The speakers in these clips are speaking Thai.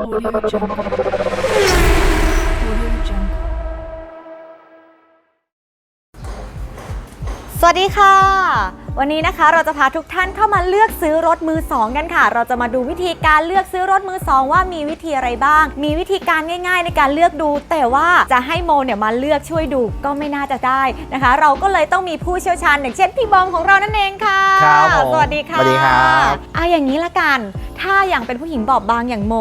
Audio Jungle. สวัสดีค่ะ วันนี้นะคะเราจะพาทุกท่านเข้ามาเลือกซื้อรถมือสองกันค่ะ เราจะมาดูวิธีการเลือกซื้อรถมือสองว่ามีวิธีอะไรบ้าง มีวิธีการง่าย ๆ ในการเลือกดู แต่ว่าจะให้โมเนี่ยมาเลือกช่วยดูก็ไม่น่าจะได้นะคะ เราก็เลยต้องมีผู้เชี่ยวชาญอย่างเช่นพี่บอมของเรานั่นเองค่ะครับผมสวัสดีค่ะสวัสดีครับอะอย่างนี้ละกัน ถ้าอย่างเป็นผู้หญิงบอบบางอย่างโม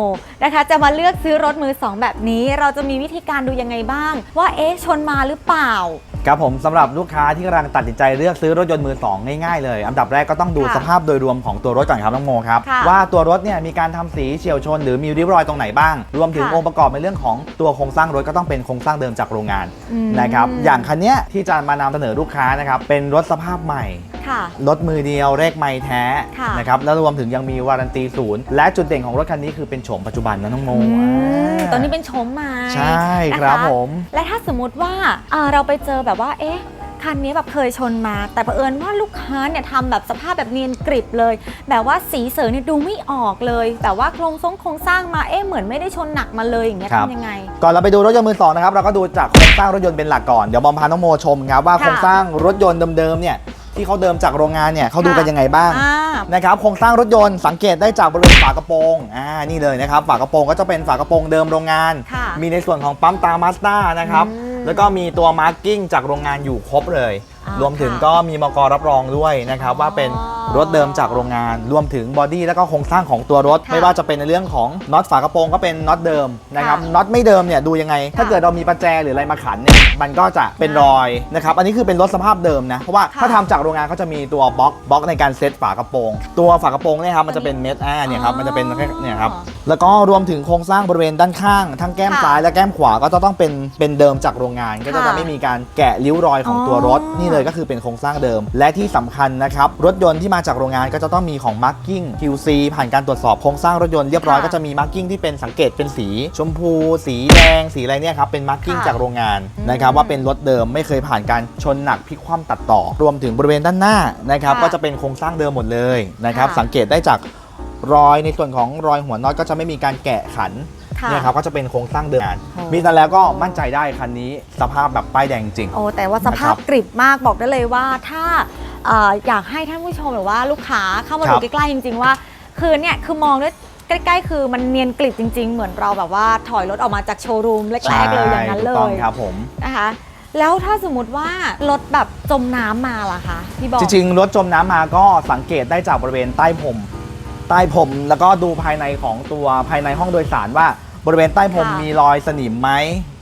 นะคะ จะมาเลือกซื้อรถมือสองแบบนี้ เราจะมีวิธีการดูยังไงบ้าง ว่าเอ๊ะชนมาหรือเปล่า ครับผมสำหรับลูกค้าที่กำลังตัดสินใจเลือกซื้อรถยนต์มือสองง่ายๆเลยอันดับแรกก็ต้องดูค่ะสภาพโดยรวมของตัวรถก่อนครับน้องโมครับค่ะว่าตัวรถเนี่ยมีการทำสีเฉียวชน หรือมีริ้วรอยตรงไหนบ้าง รวมถึงค่ะองค์ประกอบในเรื่องของตัวโครงสร้างรถก็ต้องเป็นโครงสร้างเดิมจากโรงงานอืมนะครับอย่างคันเนี้ยที่จะมานำเสนอลูกค้านะครับเป็นรถสภาพใหม่ ค่ะ รถมือเดียวเลขไม่แท้ค่ะนะครับแล้วรวมถึงยังมีวารันตีศูนย์และจุดเด่นของรถคันนี้คือเป็นโฉมปัจจุบันนะน้องโมอืมอ่าตอนนี้เป็นชมมาใช่ครับนะะผม และถ้าสมมติว่าอ่าเราไปเจอแบบว่า เอ๊ะ คันนี้แบบเคยชนมา แต่เผอิญว่าลูกค้าเนี่ยทำแบบสภาพแบบเนียนกริบเลย แบบว่าสีเสริเนี่ยดูไม่ออกเลย แต่ว่าโครงทรงโครงสร้างมา เอ๊ะ เหมือนไม่ได้ชนหนักมาเลยอย่างเงี้ยครับ ทำยังไง ก่อนเราไปดูรถยนต์มือสองนะครับเราก็ดูจากโครงสร้างรถยนต์เป็นหลักก่อนเดี๋ยวบอมพาน้องโมชมครับว่าค่ะ โครงสร้างรถยนต์เดิมๆเนี่ย ที่เขาเดิมจากโรงงานเนี่ยเขาดูกันค่ะยังไงบ้างอ่านะครับโครงสร้างรถยนต์สังเกตได้จากบริเวณฝากระโปรงอ่านี่เลยนะครับฝากระโปรงก็จะเป็นฝากระโปรงเดิมโรงงานค่ะมีในส่วนของปั๊มตามาสด้านะครับอืมแล้วก็มีตัวมาร์กิ้งจากโรงงานอยู่ครบเลยอ่า รวมถึงค่ะก็มีมกรับรองด้วยนะครับอ๋อว่าเป็นรถเดิมจากโรงงาน รวมถึงบอดี้แล้วก็โครงสร้างของตัวรถค่ะไม่ว่าจะเป็นในเรื่องของน็อตฝากระโปรงก็เป็นน็อตเดิมนะครับค่ะน็อตไม่เดิมเนี่ยดูยังไง ถ้าเกิดเรามีประแจหรืออะไรมาขันเนี่ยมันก็จะเป็นรอยนะครับอันนี้คือเป็นรถสภาพเดิมนะเพราะว่าค่ะถ้าทำจากโรงงานเขาจะมีตัวบล็อกบล็อกในการเซตฝากระโปรง ตัวฝากระโปรงเนี่ยครับมันจะเป็นเม็ดอ่าเนี่ยครับมันจะเป็นแค่เนี่ยครับแล้วก็รวมถึงโครงสร้างบริเวณด้านข้าง ทั้งแก้มค่ะซ้ายและแก้มขวาก็จะต้องเป็นเป็นเดิมจากโรงงาน ก็จะค่ะไม่มีการแกะริ้วรอยของตัวรถอ๋อนี่เลยก็คือเป็นโครงสร้างเดิม และที่สำคัญนะครับ รถยนต์ที่มาจากโรงงานก็จะต้องมีของ marking QC ผ่านการตรวจสอบโครงสร้างรถยนต์เรียบร้อยค่ะก็จะมี marking ที่เป็นสังเกตเป็นสี ชมพู สีแดง สีอะไรเนี่ยครับเป็น marking ค่ะจากโรงงานอืมนะครับว่าเป็นรถเดิมไม่เคยผ่านการชนหนักพลิกคว่ำตัดต่อ รวมถึงบริเวณด้านหน้านะครับค่ะก็จะเป็นโครงสร้างเดิมหมดเลยนะครับค่ะสังเกตได้จากรอยในส่วนของรอยหัวน็อตก็จะไม่มีการแกะขัน ค่ะเนี่ยครับก็จะเป็นโครงสร้างเดิมโอ้มีแต่แล้วก็มั่นใจได้คันนี้สภาพแบบป้ายแดงจริง โอ้แต่ว่าสภาพนะครับกริบมากบอกได้เลยว่าถ้าเอ่ออยากให้ท่านผู้ชมหรือว่าลูกค้าเข้ามาครัดูบใกล้ๆจริง ๆ ว่า คือเนี่ยคือมองด้วยใกล้ๆ คือมันเนียนกริบจริง ๆ เหมือนเราแบบว่าถอยรถออกมาจากโชว์รูมแรกๆเลยอย่างนั้นเลถูกต้องยครับผมนะคะแล้วถ้าสมมติว่ารถแบบจมน้ำมาล่ะคะพี่บอกจริงๆ รถจมน้ำมาก็สังเกตได้จากบริเวณใต้ผม ใต้ผมแล้วก็ดูภายในของตัวภายในห้องโดยสารว่า บริเวณใต้ผมค่ะ มีรอยสนิมไหม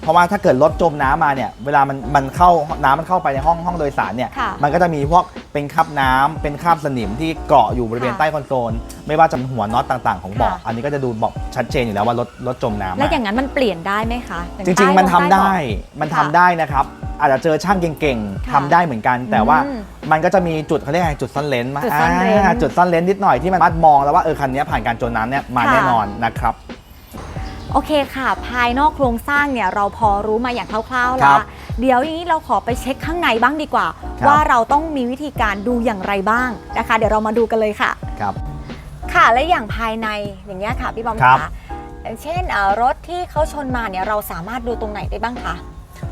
เพราะว่าถ้าเกิดรถจมน้ำมาเนี่ย เวลามันมันเข้าน้ำมันเข้าไปในห้องห้องโดยสารเนี่ย ค่ะ มันก็จะมีพวกเป็นคราบน้ำเป็นคราบสนิมที่เกาะอยู่บริเวณค่ะใต้คอนโซล ไม่ว่าจะเป็นหัวน็อตต่างๆของเบาะ ค่ะ อันนี้ก็จะดูบอกชัดเจนอยู่แล้วว่ารถรถจมน้ำแล้วมาอย่างนั้นมันเปลี่ยนได้ไหมคะอย่าจริง ใต้ๆ มันทำใต้ได้เบาะ มันทำค่ะได้นะครับ อาจจะเจอช่างเก่งๆค่ะทำได้เหมือนกัน แต่ว่าอืมมันก็จะมีจุดเขาเรียกอะไรจุดซ่อนเลนมาจุดซ่อนเลนาจุดซ่อนเลนนิดหน่อยที่มันมัดมองแล้วว่าเออคันนี้ผ่านการจมน้ำเนี่ยมาค่ะ แน่นอนนะครับ โอเคค่ะ ภายนอกโครงสร้างเนี่ยเราพอรู้มาอย่างคร่าวๆคแล้รัวบเดี๋ยวอย่างนี้เราขอไปเช็คข้างในบ้างดีกว่า ครับ ว่าเราต้องมีวิธีการดูอย่างไรบ้างนะคะ เดี๋ยวเรามาดูกันเลยค่ะ ครับ ค่ะและอย่างภายในอย่างเงี้ยค่ะพี่บอมครับ คะอย่างเช่นเอ่อรถที่เขาชนมาเนี่ยเราสามารถดูตรงไหนได้บ้างคะ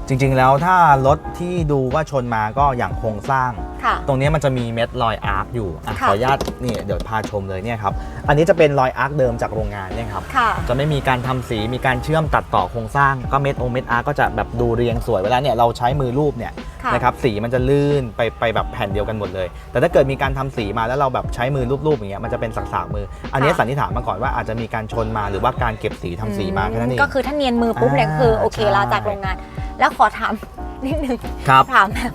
จริงๆแล้วถ้ารถที่ดูว่าชนมาก็อย่างโครงสร้าง ค่ะ ตรงนี้มันจะมีเม็ดรอยอาร์คอยู่อะค่ะขออนุญาตนี่เดี๋ยวพาชมเลยเนี่ยครับอันนี้จะเป็นรอยอาร์คเดิมจากโรงงานเนี่ยครับ ค่ะ จะไม่มีการทำสีมีการเชื่อมตัดต่อโครงสร้างก็เม็ดองเม็ดอาร์คก็จะแบบดูเรียงสวยเวลาเนี่ยเราใช้มือรูปเนี่ยค่ะ นะครับสีมันจะลื่นไปไปแบบแผ่นเดียวกันหมดเลย แต่ถ้าเกิดมีการทำสีมาแล้วเราแบบใช้มือรูปๆอย่างเงี้ยมันจะเป็นสักๆมือ อันนี้ค่ะสันนิษฐานมาก่อนว่าอาจจะมีการชนมาหรือว่าการเก็บสีทำสีมาแค่นั้นเอง ก็คือถ้าเนียนมือปุ๊บเนี่ยอ่าคือโอเคใช่ลาจากโรงงาน แล้วขอถามนิดนึงครับ ถามแบบ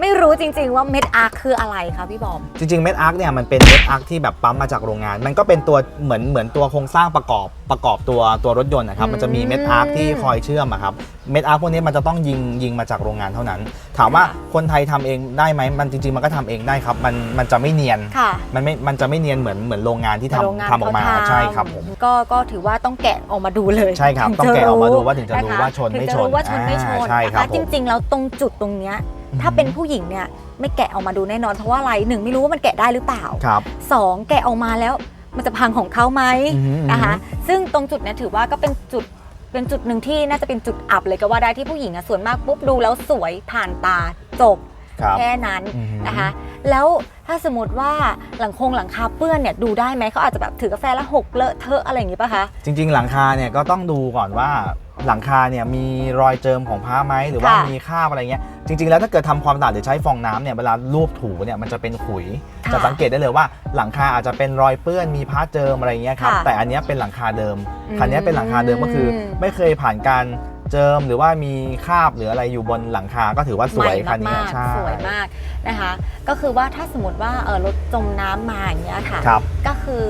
ไม่รู้จริง ๆ ว่าเม็ดอาร์คคืออะไรคะพี่บอม จริงๆ เม็ดอาร์คเนี่ยมันเป็นเม็ดอาร์คที่แบบปั๊มมาจากโรงงาน มันก็เป็นตัวเหมือนเหมือนตัวโครงสร้างประกอบประกอบตัวตัวรถยนต์นะครับอืมมันจะมีเม็ดอาร์คที่คอยเชื่อมอะครับ เม็ดอาร์คพวกนี้มันจะต้องยิงยิงมาจากโรงงานเท่านั้น ถามว่าค่ะคนไทยทำเองได้ไหมมันจริงๆ มันก็ทำเองได้ครับ มันมันจะไม่เนียน ค่ะ มันไม่ มันจะไม่เนียนเหมือนเหมือนโรงงานที่แต่โรงงานทำทำออกมา เขทำใช่ครับผม ก็ก็ถือว่าต้องแกะออกมาดูเลยใช่ครับถึต้องแกะออกมาดูว่าถึงจะรู้คว่าชนถึงไม่จะชนรู้ว่าชนไม่ชนอ่าใช่ครับนะคะผม จริง ๆ แล้วตรงจุดตรงเนี้ย ถ้าเป็นผู้หญิงเนี่ยไม่แกะออกมาดูแน่นอนเพราะว่าอะไรหนึ่งไม่รู้ว่ามันแกะได้หรือเปล่าครับสองแกะออกมาแล้วมันจะพังของเขาไหมอืมนะคะซึ่งตรงจุดเนี้ยถือว่าก็เป็นจุดเป็นจุดหนึ่งที่น่าจะเป็นจุดอับเลยก็ว่าได้ที่ผู้หญิงอะส่วนมากปุ๊บดูแล้วสวยผ่านตาจบครับแค่นั้นอือหือนะคะแล้วถ้าสมมติว่าหลังคงหลังคาเปื้อนเนี่ยดูได้ไหมเขาอาจจะแบบถือกาแฟแล้วหกเลอะเทอะอะไรอย่างงี้ป่ะคะจริง ๆ หลังคาเนี่ยก็ต้องดูก่อนว่า หลังคาเนี่ยมีรอยเจิมของผ้าไหมหรือว่าค่ะมีคราบอะไรเงี้ยจริง ๆ แล้วถ้าเกิดทำความสะอาดหรือใช้ฟองน้ำเนี่ยเวลาลูบถูเนี่ยมันจะเป็นขุย ค่ะจะสังเกตได้เลยว่าหลังคาอาจจะเป็นรอยเปื้อนมีผ้าเจิมอะไรเงี้ยครับค่ะแต่อันเนี้ยเป็นหลังคาเดิมอืมคันเนี้ยเป็นหลังคาเดิมก็คือ ไม่เคยผ่านการเจิมหรือว่ามีคราบหรืออะไรอยู่บนหลังคาก็ถือว่าสวยใหม่คันนี้มากใช่ๆสวยมากนะคะ ก็คือว่าถ้าสมมติว่าเออรถจมน้ำมาอย่างเงี้ยค่ะ ครับ ก็คือ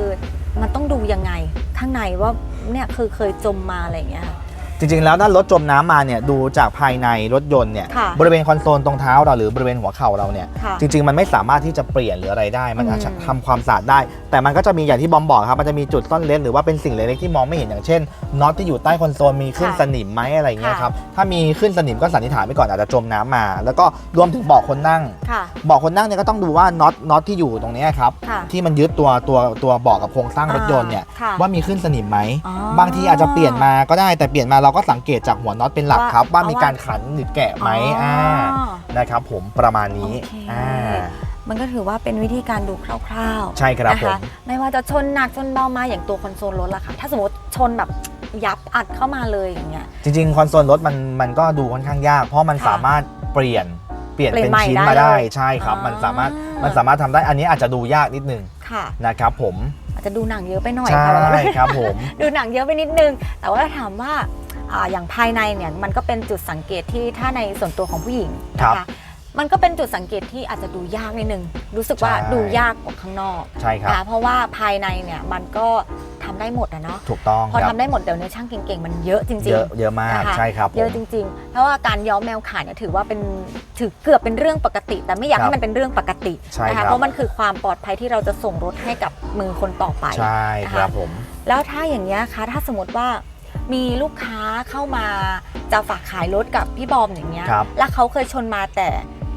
มันต้องดูยังไงข้างในว่าเนี่ยคือเคยจมมาอะไรอย่างเงี้ยค่ะ จริงๆ แล้วถ้ารถจมน้ำมาเนี่ยดูจากภายในรถยนต์เนี่ยค่ะบริเวณคอนโซลตรงเท้าเราหรือบริเวณหัวเข่าเราเนี่ยค่ะจริง ๆ มันไม่สามารถที่จะเปลี่ยนหรืออะไรได้ มันอืมอาจจะทำความสะอาดได้ แต่มันก็จะมีอย่างที่บอมบอกครับมันจะมีจุดซ่อนเลนหรือว่าเป็นสิ่งเล็กๆที่มองไม่เห็นอย่างเช่นน็อตที่อยู่ใต้คอนโซลมีขึ้นค่ะสนิมไหมอะไรเงี้ยค่ะครับถ้ามีขึ้นสนิมก็สันนิษฐานไปก่อนอาจจะจมน้ำมา แล้วก็รวมถึงเบาะคนนั่ง ค่ะ เบาะคนนั่งเนี่ยก็ต้องดูว่าน็อตน็อตที่อยู่ตรงเนี้ยครับค่ะที่มันยึดตัวตัวตัวเบาะกับโครงสร้างรถยนต์เนี่ยค่ะว่ามีขึ้นสนิมไหมอ๋อบางทีอาจจะเปลี่ยนมาก็ได้แต่เปลี่ยนมาเราก็สังเกตจากหัวน็อตเป็นหลักครับ ว่าว่ามีมีการขันหรือแกะไหมอ๋ออ่านะครับผมประมาณนี้โอเคอ่ามันก็ถือว่าเป็นวิธีการดูคร่าวๆ ใช่ครับนะผคะมไม่ว่าจะชนหนักชนเบามาอย่างตัวคอนโซลรถล่ะค่ะ ถ้าสมมติชนแบบยับอัดเข้ามาเลยอย่างเงี้ย จริงๆ คอนโซลรถมันมันก็ดูค่อนข้างยาก เพราะมันค่ะสามารถเปลี่ยนเปลี่ยนเปลี่ยนเป็นใหม่ชิ้นได้มาได้เลยใช่ครับอ่ามัมันสามารถมันสามารถทำได้อันนี้อาจจะดูยากนิดนึงค่ะนะครับผม อาจจะดูหนังเยอะไปหน่อยใช่ค่ะครับผม ดูหนังเยอะไปนิดนึง แต่ว่าถามว่า อ่าอย่างภายในเนี่ยมันก็เป็นจุดสังเกตที่ถ้าในส่วนตัวของผู้หญิงนะคะมันก็เป็นจุดสังเกตที่อาจจะดูยากนิดนึง รู้สึกว่าใช่ดูยากกว่าข้างนอกใช่ครับนะเพราะว่าภายในเนี่ยมันก็ทำได้หมดอะเนาะถูกต้องพอครัทำได้หมดเดี๋ยวนี้ช่างเก่งๆ มันเยอะจริงเยอะเยอะมากนะคะใช่ครับผเยอะมจริง ๆ เพราะว่าการย้อมแมวขาเนี่ยถือว่าเป็นถือเกือบเป็นเรื่องปกติ แต่ไม่อยากครับให้มันเป็นเรื่องปกติใช่นะครัคะบเพราะมันคือความปลอดภัยที่เราจะส่งรถให้กับมือคนต่อไปใช่ครับผมแล้วถ้าอย่างนี้ยคะถ้าสมมติว่า มีลูกค้าเข้ามาจะฝากขายรถกับพี่บอมอย่างเงี้ย ครับ แล้วเขาเคยชนมาแต่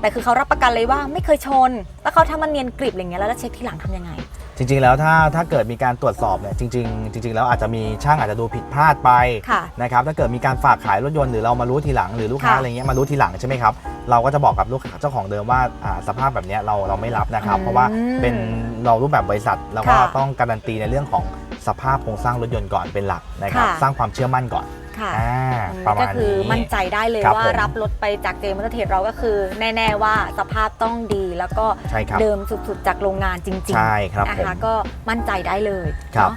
แต่คือเขารับประกันเลยว่าไม่เคยชน แล้วเขาทำมันเนียนกริบอะไรเงี้ยแล้วเช็คที่หลังทำยังไง จริง ๆ แล้วถ้าถ้าเกิดมีการตรวจสอบเนี่ยจริง ๆ จริง ๆ แล้วอาจจะมีช่างอาจจะดูผิดพลาดไปค่ะนะครับถ้าเกิดมีการฝากขายรถยนต์หรือเรามารู้ทีหลังหรือลูกค้าค่ะอะไรเงี้ยมารู้ทีหลังใช่ไหมครับเราก็จะบอกกับลูกค้าเจ้าของเดิมว่าอ่าสภาพแบบเนี้ยเราเราไม่รับนะครับอืมเพราะว่าเป็นเรารูปแบบบริษัทเราก็ค่ะ ต้องการันตีในเรื่องของ สภาพโครงสร้างรถยนต์ก่อนเป็นหลักนะครับ ค่ะ สร้างความเชื่อมั่นก่อนค่ะอ่าอืมประมาก็ณคือนี้มั่นใจได้เลยครับว่าผมรับรถไปจากเจมส์เทศเราก็คือ แน่ ๆว่าสภาพต้องดี แล้วก็ใช่ครับเดิมสุดๆจากโรงงานจริงใช่ครับนะผมคะก็มั่นใจได้เลยครับ เนาะ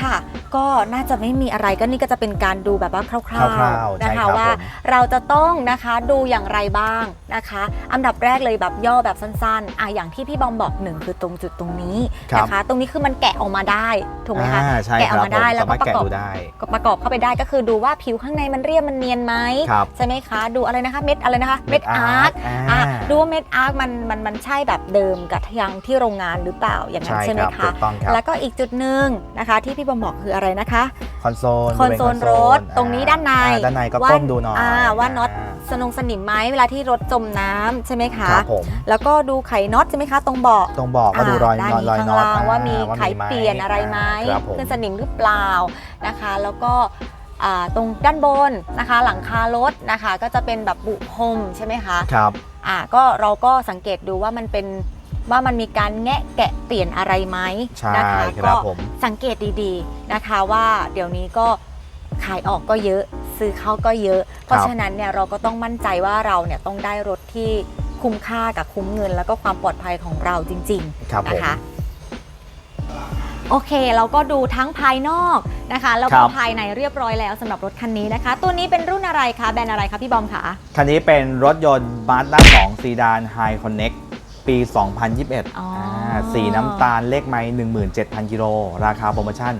ค่ะ ก็น่าจะไม่มีอะไรก็นี่ก็จะเป็นการดูแบบว่าคร่าวคร่าวๆๆใช่นะครัคะบว่าผม เราจะต้องนะคะดูอย่างไรบ้างนะคะ อันดับแรกเลยแบบย่อแบบสั้นๆอะอย่างที่พี่บอมบอกหนึ่งคือตรงจุดตรงนี้ครับนะคะ ตรงนี้คือมันแกะออกมาได้ถูกไหมคะ อ่าใช่แกะคออรักบมาได้ผมแล้วสาก็มารถประแกะกอบดูได้ ก็ประกอบเข้าไปได้ก็คือดูว่าผิวข้างในมันเรียบมันเนียนไหมครับ ใช่ไหมคะดูอะไรนะคะเม็ดอะไรนะคะเม็ดอาร์ต อ่าอะดูว่าเม็ดอาร์ตมันมันมันใช่แบบเดิมกับยังที่โรงงานหรือเปล่าอย่างนั้นใช่ใช่ไหมครับถูคะกต้องครับ แล้วก็อีกจุดหนึ่งนะคะที่พี่บอมบอกคืออะไรนะคะ คอนโซลคอนโซลบริเวณรถตรงนี้ด้านในอ่ด้านในก็ว่าก้มดูหน่อยอ่าว่าน็อตาสนงสนิมไหมเวลาที่รถจมน้ำใช่ไหมคะครับผมแล้วก็ดูไขน็อตใช่ไหมคะ ตรงเบาะตรงบอกก็ดูรอยด้านรอยนี้รอยข้างน็อตล่างว่ามีอ่ไขเปลี่ยนอะไรไหมครับผมขึ้นสนิมหรือเปล่านะคะ แล้วก็อ่าตรงด้านบนนะคะหลังคารถนะคะ ก็จะเป็นแบบบุพรมใช่ไหมคะครับอ่าก็เราก็สังเกตดูว่ามันเป็น ว่ามันมีการแงะแกะเปลี่ยนอะไรไหมใช่นะคะคก็รับผม สังเกตดีๆนะคะว่าเดี๋ยวนี้ก็ขายออกก็เยอะ ซื้อเข้าก็เยอะ เพราะฉะนั้นเนี่ยเราก็ต้องมั่นใจว่าเราเนี่ยต้องได้รถที่คุ้มค่ากับคุ้มเงิน แล้วก็ความปลอดภัยของเราจริงๆครับผมนะคะ โอเค เราก็ดูทั้งภายนอกนะคะ แล้วครัก็บภายในเรียบร้อยแล้วสำหรับรถคันนี้นะคะ ตัวนี้เป็นรุ่นอะไรคะ แบรนด์อะไรคะพี่บอมคะ คันนี้เป็นรถยนต์ Mazda 2ซีดาน High Connect ปี 2021อ๋อาสีน้ำตาลเลขไม้17,000กิโลราคาโปรโมชั่น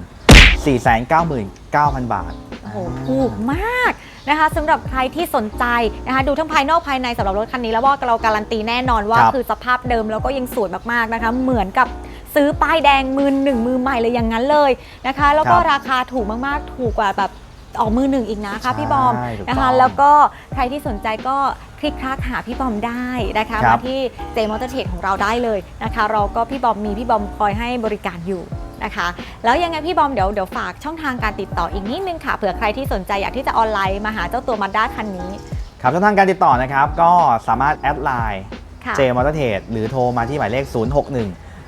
499,000 บาท โอ้โหถูกมากนะคะสำหรับใครที่สนใจนะคะดูทั้งภายนอกภายในสำหรับรถคันนี้แล้วว่าเราการันตีแน่นอนว่า ครับ คือสภาพเดิมแล้วก็ยังสวยมากๆนะคะ เหมือนกับซื้อป้ายแดงมือหนึ่งมือใหม่เลยอย่างนั้นเลยนะคะ แล้วก็ครับราคาถูกมากๆ ถูกกว่าแบบ ออกมือหนึ่งอีกนะคะพี่บอมใช่ถูกนะคะต้องแล้วก็ใครที่สนใจก็คลิกคลักหาพี่บอมได้นะคะครัมาบที่เจมอเตอร์เทรดของเราได้เลยนะคะ เราก็พี่บอมมีพี่บอมคอยให้บริการอยู่นะคะแล้วยังไงพี่บอมเดี๋ยวเดี๋ยวฝากช่องทางการติดต่ออีกนิดนึงค่ะเผื่อใครที่สนใจอยากที่จะออนไลน์มาหาเจ้าตัวมาด้าคันนี้ ครับช่องทางการติดต่อนะครับ ก็สามารถแอดไลน์ค่ะเจมอเตอร์เทรดหรือโทรมาที่หมายเลข 061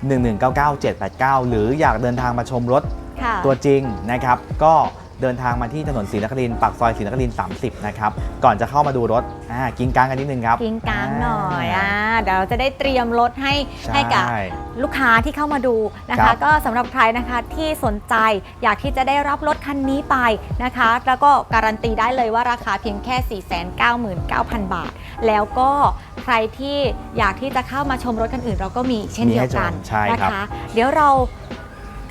1199 789 หรืออยากเดินทางมาชมรถค่ะตัวจริงนะครับ ก็ เดินทางมาที่ถนนศรีนครินทร์ปากซอยศรีนครินทร์30 นะครับ ก่อนจะเข้ามาดูรถอ่ากินกลางกันนิดนึงครับ กินกลางหน่อยอ่าเดี๋ยวเราจะได้เตรียมรถให้ใช่ให้กับลูกค้าที่เข้ามาดูนะครัคะ บ ก็สำหรับใครนะคะที่สนใจอยากที่จะได้รับรถคันนี้ไปนะคะ แล้วก็การันตีได้เลยว่าราคาเพียงแค่ 499,000 บาท แล้วก็ใครที่อยากที่จะเข้ามาชมรถคันอื่นเราก็มีเช่นเดียวกันมีให้ชมใช่นะครับคะ เดี๋ยวเรา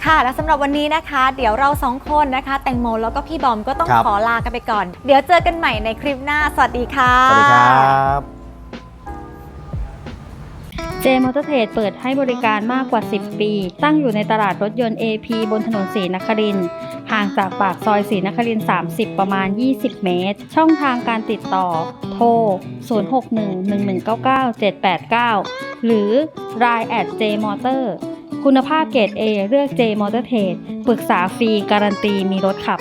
ค่ะ และสำหรับวันนี้นะคะ เดี๋ยวเราสองคนนะคะ แตงโมแล้วก็พี่บอมก็ต้องครับ ขอลากันไปก่อน เดี๋ยวเจอกันใหม่ในคลิปหน้า สวัสดีค่ะ สวัสดีครับ เจมอเตอร์เทรดเปิดให้บริการมากกว่า 10 ปี ตั้งอยู่ในตลาดรถยนต์ AP บนถนนศรีนครินทร์ห่างจากปากซอยศรีนครินทร์30 ประมาณ 20 เมตร ช่องทางการติดต่อ โทร 0611997789 หรือ Line at jmotor คุณภาพเกรด A เลือก J Motor Trade ปรึกษาฟรีการันตีมีรถขับ